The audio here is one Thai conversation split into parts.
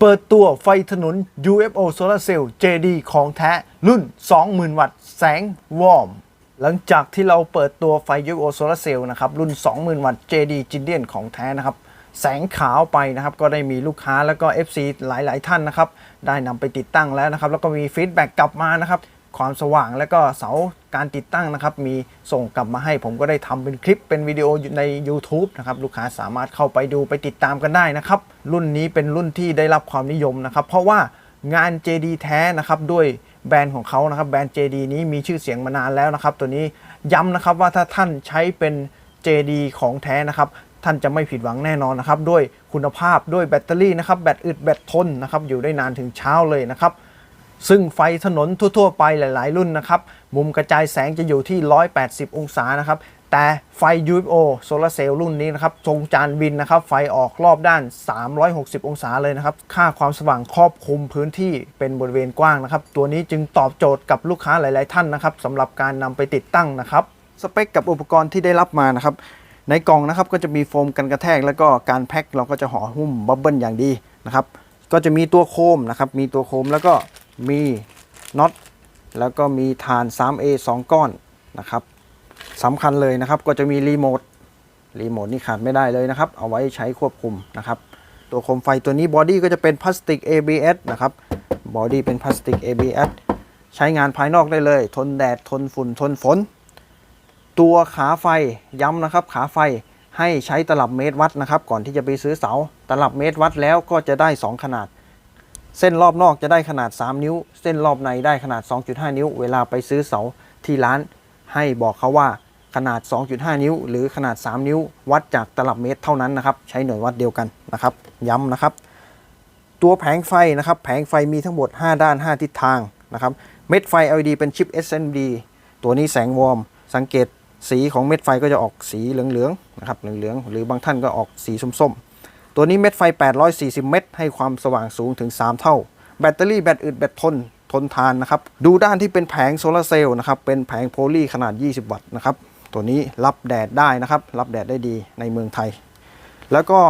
เปิดตัวไฟถนน UFO Solar Cell JD ของแท้รุ่น 20,000 วัตต์ แสงวอร์ม หลังจากที่เราเปิดตัวไฟ UFO Solar Cell นะครับ รุ่น 20,000 วัตต์ JD จินเดียนของแท้นะครับ แสงขาวไปนะครับ ก็ได้มีลูกค้าแล้วก็ FC หลาย ๆ ท่านนะครับ ได้นำไปติดตั้งแล้วนะครับ แล้วก็มีฟีดแบ็กกลับมานะครับ ความสว่างและก็เสา การติดตั้งนะครับ มีส่งกลับมาให้ผมก็ได้ทำเป็นคลิปเป็นวิดีโออยู่ใน YouTube นะครับลูกค้าสามารถเข้าไปดูไปติดตามกันได้นะครับ รุ่นนี้เป็นรุ่นที่ได้รับความนิยมนะครับ เพราะว่างาน JD แท้นะครับด้วยแบรนด์ของเขานะครับแบรนด์ JD นี้มีชื่อเสียงมานานแล้วนะครับ ตัวนี้ย้ำนะครับว่าถ้าท่านใช้เป็น JD ของแท้นะครับท่านจะไม่ผิดหวังแน่นอนนะครับ ด้วยคุณภาพด้วยแบตเตอรี่นะครับ แบตอึดแบตทนนะครับ อยู่ได้นานถึงเช้าเลยนะครับ ซึ่งไฟถนนทั่ว ๆ ไปหลาย ๆ รุ่นนะครับ มุมกระจายแสงจะอยู่ที่ 180 องศานะครับ แต่ไฟ UFO โซลาเซลล์รุ่นนี้นะครับทรงจานบินนะครับ ไฟออกรอบด้าน 360 องศาเลยนะครับ ค่าความสว่างครอบคลุมพื้นที่เป็นบริเวณกว้างนะครับ ตัวนี้จึงตอบโจทย์กับลูกค้าหลาย ๆ ท่านนะครับสำหรับการนำไปติดตั้งนะครับ สเปคกับอุปกรณ์ที่ได้รับมานะครับ ในกล่องนะครับก็จะมีโฟมกันกระแทก แล้วก็การแพ็คเราก็จะห่อหุ้มบับเบิลอย่างดีนะครับ ก็จะมีตัวโคมนะครับ มีตัวโคมแล้วก็ มีน็อตแล้วก็มีฐาน 3A 2 ก้อนนะครับสำคัญเลยนะครับก็จะมีรีโมทรีโมทนี่ขาดไม่ได้เลยนะครับ เอาไว้ใช้ควบคุมนะครับตัวโคมไฟตัวนี้บอดี้ก็จะเป็นพลาสติก ABS นะครับบอดี้เป็นพลาสติก ABS ใช้งานภายนอกได้เลย ทนแดด ทนฝุ่น ทนฝน ตัวขาไฟย้ำนะครับ ขาไฟให้ใช้ตลับเมตรวัดนะครับ ก่อนที่จะไปซื้อเสา ตลับเมตรวัดแล้วก็จะได้ 2 ขนาด เส้นรอบนอกจะได้ขนาด 3 นิ้ว เส้นรอบในได้ขนาด 2.5 นิ้ว เวลาไปซื้อเสาที่ร้าน ให้บอกเขาว่าขนาด 2.5 นิ้ว หรือขนาด 3 นิ้ว วัดจากตลับเมตรเท่านั้นนะครับใช้หน่วยวัดเดียวกันนะครับ ย้ำนะครับ ตัวแผงไฟนะครับแผงไฟมีทั้งหมด 5 ด้าน 5 ทิศทางนะครับเม็ดไฟ LED เป็นชิป SMD ตัวนี้แสงวอร์มสังเกตสีของเม็ดไฟก็จะออกสีเหลืองๆนะครับเหลืองๆหรือบางท่านก็ออกสีส้มๆ ตัวนี้เม็ดไฟ 840 เม็ดให้ความสว่างสูงถึง 3 เท่า แบตเตอรี่แบตอึดแบตทนทนทานนะครับ ดูด้านที่เป็นแผงโซลาร์เซลล์นะครับ เป็นแผงโพลีขนาด 20 วัตต์นะครับ ตัวนี้รับแดดได้นะครับ รับแดดได้ดีในเมืองไทย แล้วก็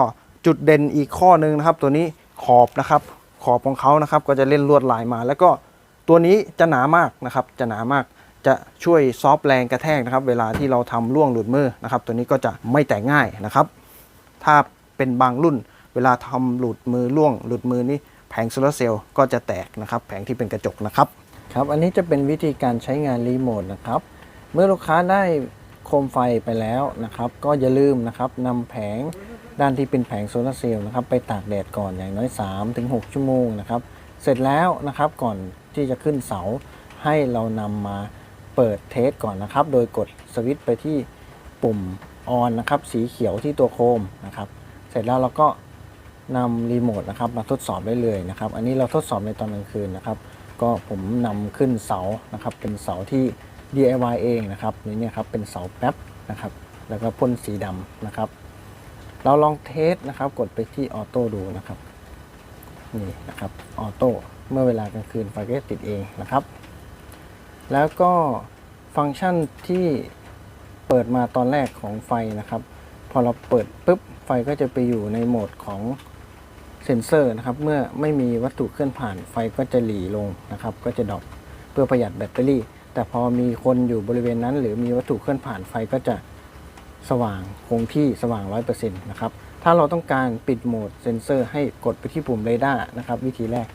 จุดเด่นอีกข้อหนึ่งนะครับ ตัวนี้ขอบนะครับ ขอบของเขานะครับ ก็จะเล่นลวดลายมา แล้วก็ตัวนี้จะหนามากนะครับ จะหนามาก จะช่วยซอฟแรงกระแทกนะครับ เวลาที่เราทำล่วงหลุดมือนะครับ ตัวนี้ก็จะไม่แตกง่ายนะครับ ถ้า เป็นบางรุ่น เวลาทำหลุดมือล่วง หลุดมือนี่แผงโซลาร์เซลล์ก็จะแตกนะครับ แผงที่เป็นกระจกนะครับครับอันนี้จะเป็นวิธีการใช้งานรีโมทนะครับ เมื่อลูกค้าได้โคมไฟไปแล้วนะครับ ก็อย่าลืมนะครับนำแผงด้านที่เป็นแผงโซลาร์เซลล์นะครับไปตากแดดก่อนอย่างน้อย 3-6 ชั่วโมงนะครับ เสร็จแล้วนะครับก่อนที่จะขึ้นเสาให้เรานำมาเปิดเทสก่อนนะครับ โดยกดสวิตช์ไปที่ปุ่มออนนะครับ สีเขียวที่ตัวโคมนะครับ ร็จแล้วเราก็นำรีโมทนะครับมาทดสอบได้เลยนะครับ อันนี้เราทดสอบในตอนกลางคืนนะครับ ก็ผมนำขึ้นเสานะครับ เป็นเสาที่ DIY เองนะครับนี่เนี่ยครับเป็นเสาแป๊บนะครับ แล้วก็พ่นสีดำนะครับ เราลองเทสนะครับ กดไปที่ออโต้ดูนะครับนี่นะครับออโต้เมื่อเวลากลางคืนไฟก็จะติดเองนะครับ แล้วก็ฟังก์ชันที่เปิดมาตอนแรกของไฟนะครับ พอเราเปิดปุ๊บ ไฟก็จะไปอยู่ในโหมดของเซนเซอร์นะครับ เมื่อไม่มีวัตถุเคลื่อนผ่านไฟก็จะหลีลงนะครับ ก็จะดรอปเพื่อประหยัดแบตเตอรี่ แต่พอมีคนอยู่บริเวณนั้น หรือมีวัตถุเคลื่อนผ่านไฟก็จะสว่างคงที่สว่าง 100%นะครับ ถ้าเราต้องการปิดโหมดเซนเซอร์ให้กดไปที่ปุ่มเรดาร์นะครับ วิธีแรก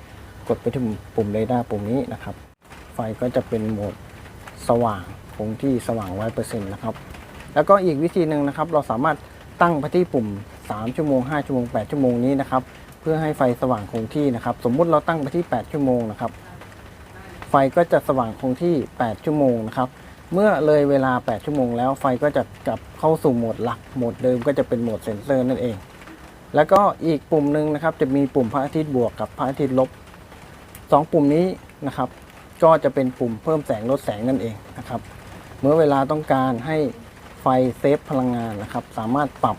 กดไปที่ปุ่มเรดาร์ปุ่มนี้นะครับ ไฟก็จะเป็นโหมดสว่างคงที่สว่าง 100%นะครับ แล้วก็อีกวิธีหนึ่งนะครับ เราสามารถ ตั้งไปที่ปุ่ม 3 ชั่วโมง 5 ชั่วโมง 8 ชั่วโมงนี้นะครับ เพื่อให้ไฟสว่างคงที่นะครับ สมมุติเราตั้งไปที่ 8 ชั่วโมงนะครับ ไฟก็จะสว่างคงที่ 8 ชั่วโมงนะครับ เมื่อเลยเวลา 8 ชั่วโมงแล้วไฟก็จะกลับเข้าสู่โหมดหลัก โหมดเดิมก็จะเป็นโหมดเซนเซอร์นั่นเอง แล้วก็อีกปุ่มหนึ่งนะครับ จะมีปุ่มพระอาทิตย์บวกกับพระอาทิตย์ลบ 2 ปุ่มนี้นะครับ ก็จะเป็นปุ่มเพิ่มแสงลดแสงนั่นเองนะครับ เมื่อเวลาต้องการให้ ไฟเซฟพลังงานนะครับ สามารถปรับ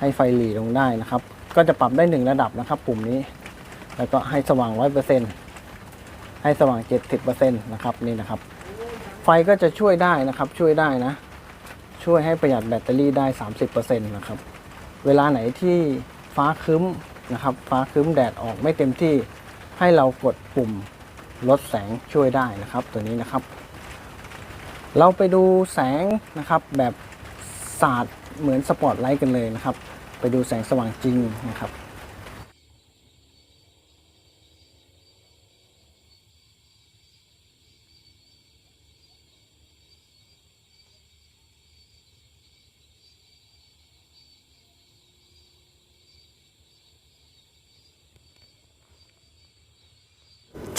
ให้ไฟหลีลงได้นะครับ ก็จะปรับได้หนึ่งระดับนะครับ ปุ่มนี้ แล้วก็ให้สว่าง 100%ให้สว่าง 70%นะครับนี่นะครับ ไฟก็จะช่วยได้นะครับ ช่วยได้นะ ช่วยให้ประหยัดแบตเตอรี่ได้ 30%นะครับ เวลาไหนที่ฟ้าครึ้มนะครับ ฟ้าครึ้มแดดออกไม่เต็มที่ให้เรากดปุ่มลดแสงช่วยได้นะครับ ตัวนี้นะครับ เราไปดูแสงนะครับแบบสาดเหมือนสปอตไลท์กันเลยนะครับ ไปดูแสงสว่างจริงนะครับ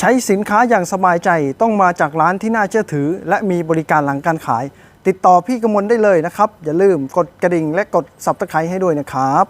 ใช้สินค้าอย่างสบายใจต้องมาจากร้านที่น่าเชื่อถือ และมีบริการหลังการขาย ติดต่อพี่กมลได้เลยนะครับ อย่าลืมกดกระดิ่งและกดสับตะไคร้ให้ด้วยนะครับ